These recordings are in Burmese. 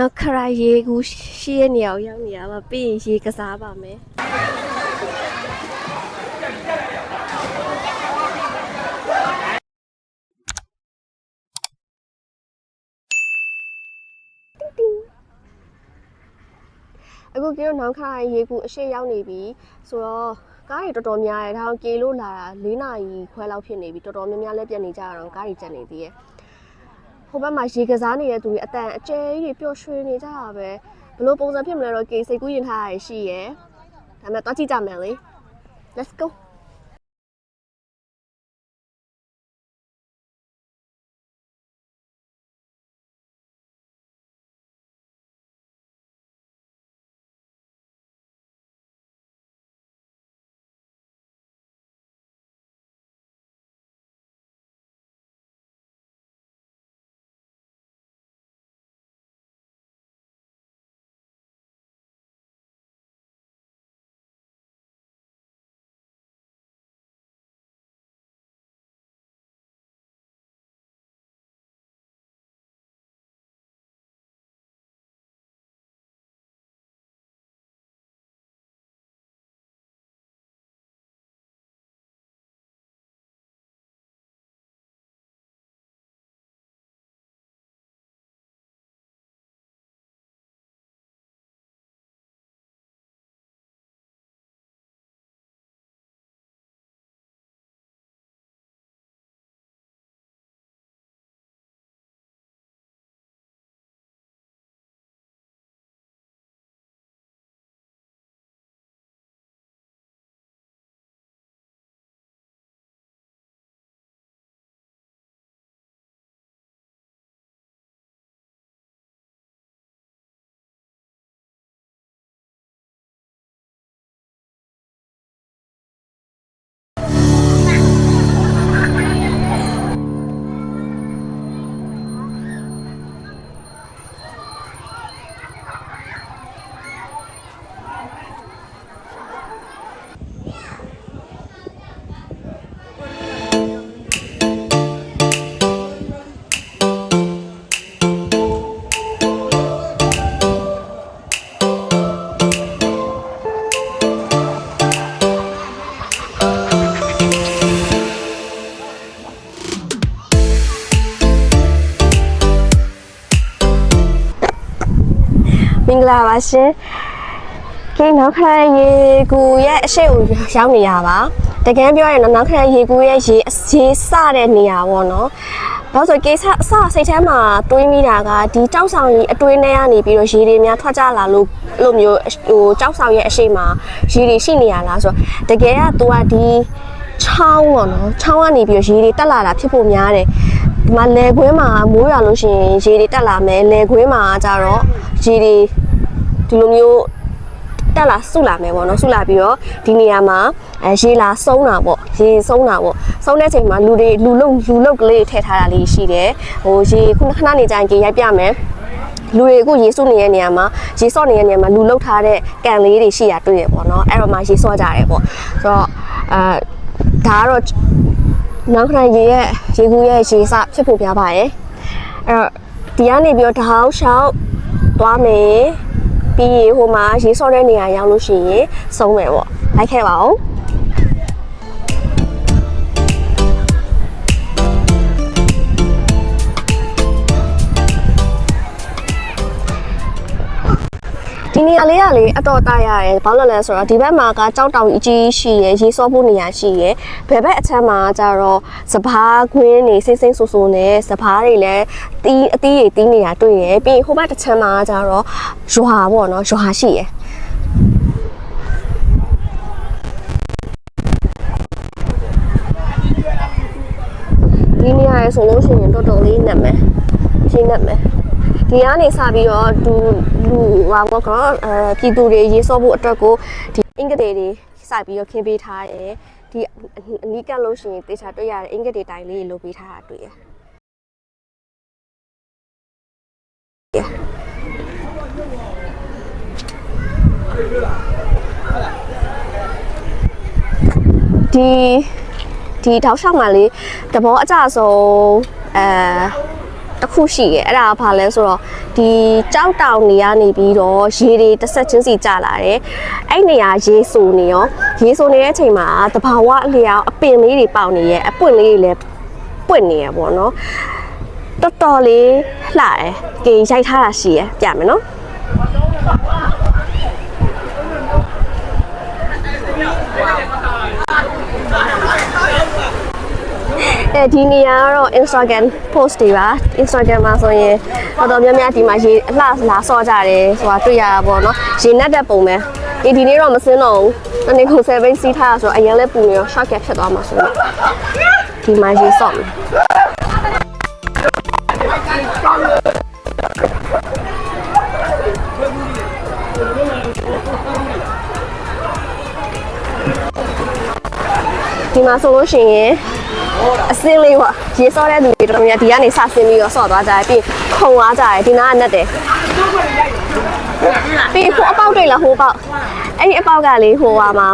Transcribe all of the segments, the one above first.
နောက်ခရရေကူရှိရဲ့နေရာကိုရောက်နေရပါပြီးရင်ရေကစားပါမယ်အခုကျတော့နောက်ခါရေကူအရှိရောက်နေပြီဆိုတော့ကားတွေတော်တော်များတယ်ဒါအောင်ကြေလို့လာတာ၄နာရီခွဲလောက်ဖြစ်နေပြီတော်တော်များများလည်းပြတ်နေကြတာတော့ကားတွေကျန်နေသေးရဲ့ ဟိုဘက်မှာရေကစားနေတဲ့သူတွေအတန်အကျယ်ကြီးတွေပျော်ရွှင်နေကြတာပဲဘယ်လို့ပုံစံဖြစ်မလဲတော့ကေစိတ်ကူးရင်ထားရရှိရဲ့ဒါပေမဲ့တော့ကြည့်ကြမယ်လေ let's go မင်္ဂလာပါရှင်ကဲနောက်ခရရေကူရဲ့အရှိတ်ကိုရောက်နေရပါတကယ်ပြောရင်တော့နောက်ခရရေကူရဲ့ရေရေစတဲ့နေရာပေါ့နော်ဘာလို့ဆိုကိစ္စအစစိတ်ထဲမှာတွေးမိတာကဒီကြောက်ဆောင်ကြီးအတွင်းထဲကနေပြီးတော့ရေတွေများထွက်ကြလာလို့အဲ့လိုမျိုးဟိုကြောက်ဆောင်ရဲ့အရှိတ်မှာရေတွေရှိနေရလားဆိုတော့တကယ်က तू ကဒီချောင်းပေါ့နော်ချောင်းကနေပြီးတော့ရေတွေတက်လာတာဖြစ်ဖို့များတယ် ဒီမှာလေခွင်းမှာမိုးရွာလို့ရှိရင်ရေတွေတက်လာမယ်လေခွင်းမှာကျတော့ရေတွေဒီလိုမျိုးတက်လာဆုလာမယ်ပေါ့နော်ဆုလာပြီးတော့ဒီနေရာမှာအဲရေလာဆုံးတာပေါ့ရေဆုံးတာပေါ့ဆုံးတဲ့ချိန်မှာလူတွေလူလုံလူလုံကလေးထည့်ထားတာလေးရှိတယ်ဟိုရေခုနခဏနေကြရင်ကြေရိုက်ပြမယ်လူတွေအခုရေစုနေတဲ့နေရာမှာရေဆော့နေတဲ့နေရာမှာလူလုတ်ထားတဲ့ကန်လေးတွေရှိရတွေ့ရပေါ့နော်အဲ့တော့မှရေဆော့ကြတယ်ပေါ့ဆိုတော့အဲ ဒါကတော့နောက်ခဏရေရဲ့ရေကူးရဲ့ရေစဖြစ်ဖို့ပြပါရဲ့အဲ့တော့ဒီကနေပြီးတော့တဟောင်းရှောက်သွားမယ်ပြီးရင်ဟိုမှာရေဆော့တဲ့နေရာရောက်လို့ရှိရင်ဆုံးမယ်ပေါ့လိုက်ခဲ့ပါဦး ဒီနေရာလေးကလေအတော်တရရဲဘာလို့လဲဆိုတော့ဒီဘက်မှာကကြောက်တောင်အကြီးရှိရယ်ရေစောဖို့နေရာရှိရယ်ဘယ်ဘက်အချမ်းမှာကျတော့စပားခွင်းနေစိမ့်စိမ့်ဆူဆူနဲ့စပားတွေလည်းတီးအတီးတွေတီးနေတာတွေ့ရယ်ပြီးရင်ဟိုဘက်တစ်ချမ်းမှာကျတော့ရွာပေါ့နော်ရွာရှိရယ်ဒီနေရာရယ်ဆိုလို့ရှိရင်တော်တော်လေးနက်မယ်ရှင်းနက်မယ် ဒီကနေစပြီးတော့သူလူဟာဘောကတော့အဲပြည်သူတွေရေးစောဖို့အတွက်ကိုဒီအင်္ဂတေတွေစပြီးတော့ခင်းပေးထားတယ်ဒီအနီးကပ်လို့ရှိရင်တေချာတွေ့ရတဲ့အင်္ဂတေတိုင်လေးလုပ်ပေးထားတာတွေ့ရဒီဒီတောက်လျှောက်မှာလေတဘောအကြဆုံးအဲ တတစ်ခုရှိရဲ့အဲ့ဒါကဘာလဲဆိုတော့ဒီကြောက်တောင်နေရနေပြီးတော့ရေတွေတစ်ဆက်ချင်းစီကျလာတယ်အဲ့နေရာရေဆိုနေရောရေဆိုနေတဲ့အချိန်မှာတဘာဝအလျောက်အပင်လေးတွေပေါက်နေရဲ့အပွင့်လေးတွေလည်းပွင့်နေရပေါ့နော်တော်တော်လေးလှတယ်ကြင်ရိုက်ထားတာရှိရပြမယ်နော် အဲဒီနေရာကတော့ Instagram post တွေပါ Instagram မှာဆိုရင်တော်တော်များများဒီမှာရေအလှလာဆော့ကြတယ်ဆိုတာတွေ့ရတာပေါ့နော်ရေနက်တဲ့ပုံပဲဒီဒီနေ့တော့မစင်းတော့ဘူးအနေကို7ဘိတ်စီးထားတာဆိုတော့အရင်လဲပူနေရော short cap ဖြစ်သွားမှာဆိုတော့ဒီမှာရေဆော့မယ်ဒီမှာဆိုလို့ရှိရင် အစင်းလေးပေါ့ရေဆော့တဲ့လူတွေတော်တော်များများဒီကနေစဆင်းပြီးတော့ဆော့သွားကြတယ်ပြီးခုံသွားကြတယ်ဒီနားကနက်တယ်ပြီးဟိုအပေါက်တွေလားဟိုအပေါက်အဲ့ဒီအပေါက်ကလေဟိုဟာမှာ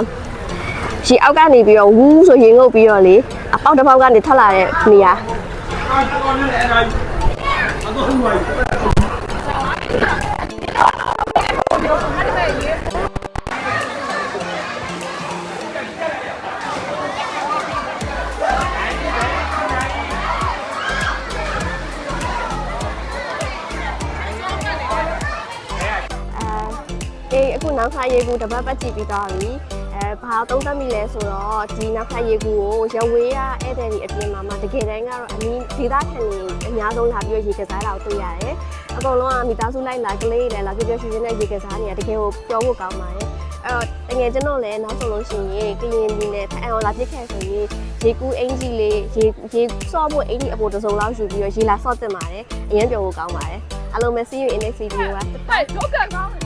ရေအောက်ကနေပြီးတော့ဝူးဆိုရေငုပ်ပြီးတော့လေအပေါက်တစ်ပေါက်ကနေထွက်လာတဲ့နေရာ နောက်ခါရေကူတစ်ပတ်ပတ်ကြည့်ပြီးသွားပြီအဲဘာသုံးသပ်မိလဲဆိုတော့ဒီနောက်ခါရေကူကိုရဝေးရဧည့်သည်တွေအပြင်မှာမှတကယ်တမ်းကတော့အမီးဒေသခံတွေအများဆုံးလာပြီးရေကစားတာကိုတွေ့ရတယ်အကုန်လုံးကမိသားစုလိုက်လာကလေးတွေလည်းလာကြည့်ကြရှင်ရှင်နဲ့ရေကစားနေတာတကယ်ကိုပျော်ဖို့ကောင်းပါတယ်အဲ့တော့တကယ်ကျွန်တော်လည်းနောက်ဆုံးလို့ရှိရင်ကရင်ပြည်နယ်ဖအံလာပြစ်ခဲ့ဆိုရင်ရေကူးအင်ကြီးလေးရေရေဆော့ဖို့အင်ကြီးအပေါ်တစ်စုံလောက်ယူပြီးတော့ရေလာဆော့တင်ပါတယ်အရင်ပျော်ဖို့ကောင်းပါတယ်အားလုံးပဲ see you in next video ပါ Bye တော့ကောင်း